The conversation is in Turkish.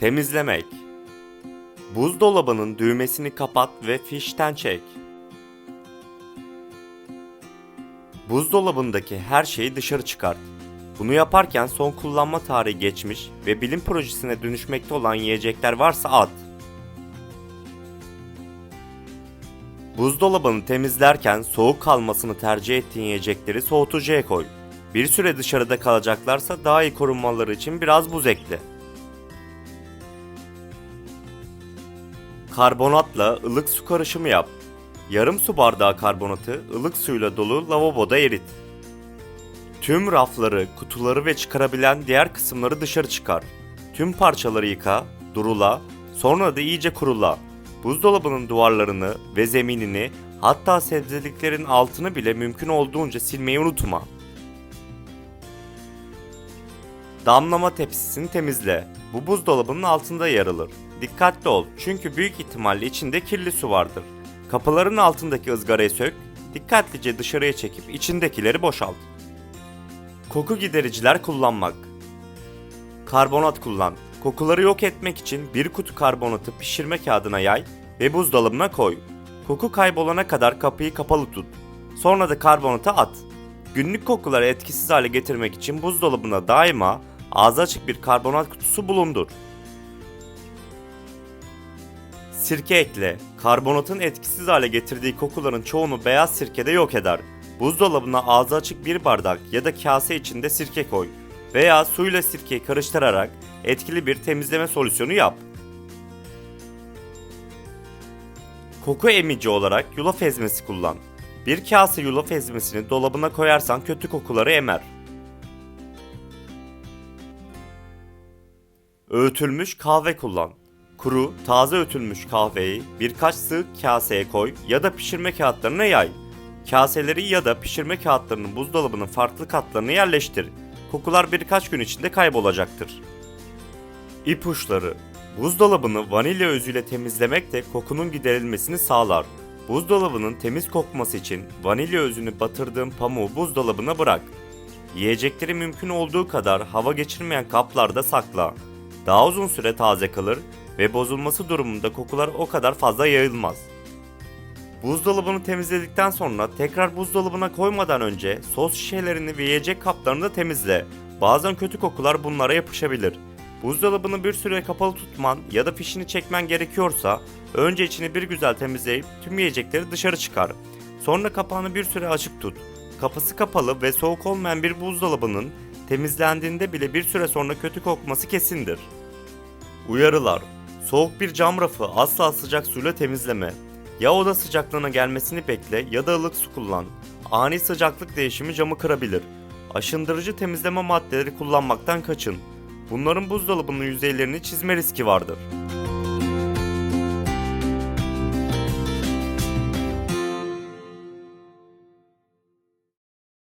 Temizlemek. Buzdolabının düğmesini kapat ve fişten çek. Buzdolabındaki her şeyi dışarı çıkart. Bunu yaparken son kullanma tarihi geçmiş ve bilim projesine dönüşmekte olan yiyecekler varsa at. Buzdolabını temizlerken soğuk kalmasını tercih ettiğin yiyecekleri soğutucuya koy. Bir süre dışarıda kalacaklarsa daha iyi korunmaları için biraz buz ekle. Karbonatla ılık su karışımı yap. Yarım su bardağı karbonatı ılık suyla dolu lavaboda erit. Tüm rafları, kutuları ve çıkarabilen diğer kısımları dışarı çıkar. Tüm parçaları yıka, durula, sonra da iyice kurula. Buzdolabının duvarlarını ve zeminini hatta sebzeliklerin altını bile mümkün olduğunca silmeyi unutma. Damlama tepsisini temizle. Bu buzdolabının altında yer alır. Dikkatli ol çünkü büyük ihtimalle içinde kirli su vardır. Kapıların altındaki ızgarayı sök, dikkatlice dışarıya çekip içindekileri boşalt. Koku gidericiler kullanmak. Karbonat kullan. Kokuları yok etmek için bir kutu karbonatı pişirme kağıdına yay ve buzdolabına koy. Koku kaybolana kadar kapıyı kapalı tut. Sonra da karbonatı at. Günlük kokuları etkisiz hale getirmek için buzdolabına daima ağzı açık bir karbonat kutusu bulundur. Sirke ekle. Karbonatın etkisiz hale getirdiği kokuların çoğunu beyaz sirkede yok eder. Buzdolabına ağzı açık bir bardak ya da kase içinde sirke koy veya suyla sirkeyi karıştırarak etkili bir temizleme solüsyonu yap. Koku emici olarak yulaf ezmesi kullan. Bir kase yulaf ezmesini dolabına koyarsan kötü kokuları emer. Öğütülmüş kahve kullan. Kuru, taze öğütülmüş kahveyi birkaç sığ kaseye koy ya da pişirme kağıtlarına yay. Kaseleri ya da pişirme kağıtlarını buzdolabının farklı katlarına yerleştir. Kokular birkaç gün içinde kaybolacaktır. İpuçları Buzdolabını vanilya özüyle temizlemek de kokunun giderilmesini sağlar. Buzdolabının temiz kokması için vanilya özünü batırdığın pamuğu buzdolabına bırak. Yiyecekleri mümkün olduğu kadar hava geçirmeyen kaplarda sakla. Daha uzun süre taze kalır ve bozulması durumunda kokular o kadar fazla yayılmaz. Buzdolabını temizledikten sonra tekrar buzdolabına koymadan önce sos şişelerini ve yiyecek kaplarını da temizle. Bazen kötü kokular bunlara yapışabilir. Buzdolabını bir süre kapalı tutman ya da fişini çekmen gerekiyorsa önce içini bir güzel temizleyip tüm yiyecekleri dışarı çıkar. Sonra kapağını bir süre açık tut. Kapısı kapalı ve soğuk olmayan bir buzdolabının temizlendiğinde bile bir süre sonra kötü kokması kesindir. Uyarılar Soğuk bir cam rafı asla sıcak suyla temizleme. Ya oda sıcaklığına gelmesini bekle ya da ılık su kullan. Ani sıcaklık değişimi camı kırabilir. Aşındırıcı temizleme maddeleri kullanmaktan kaçın. Bunların buzdolabının yüzeylerini çizme riski vardır.